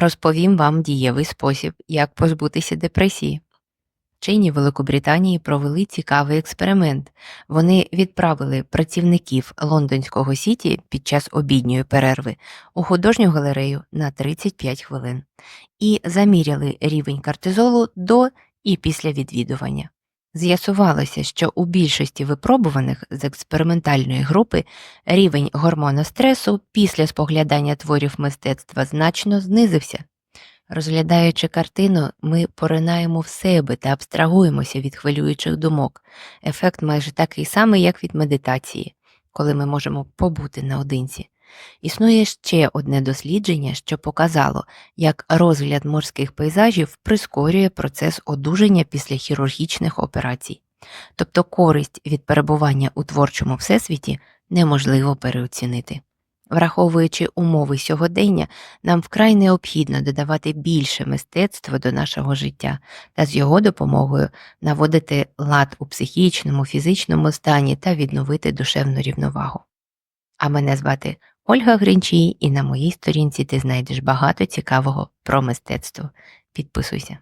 розповім вам дієвий спосіб, як позбутися депресії. Вчені Великобританії провели цікавий експеримент. Вони відправили працівників лондонського сіті під час обідньої перерви у художню галерею на 35 хвилин і заміряли рівень кортизолу до і після відвідування. З'ясувалося, що у більшості випробуваних з експериментальної групи рівень гормону стресу після споглядання творів мистецтва значно знизився. Розглядаючи картину, ми поринаємо в себе та абстрагуємося від хвилюючих думок. Ефект майже такий самий, як від медитації, коли ми можемо побути наодинці. Існує ще одне дослідження, що показало, як розгляд морських пейзажів прискорює процес одужання після хірургічних операцій. Тобто користь від перебування у творчому всесвіті неможливо переоцінити. Враховуючи умови сьогодення, нам вкрай необхідно додавати більше мистецтва до нашого життя та з його допомогою наводити лад у психічному, фізичному стані та відновити душевну рівновагу. А мене звати Ольга Гринчій, і на моїй сторінці ти знайдеш багато цікавого про мистецтво. Підписуйся.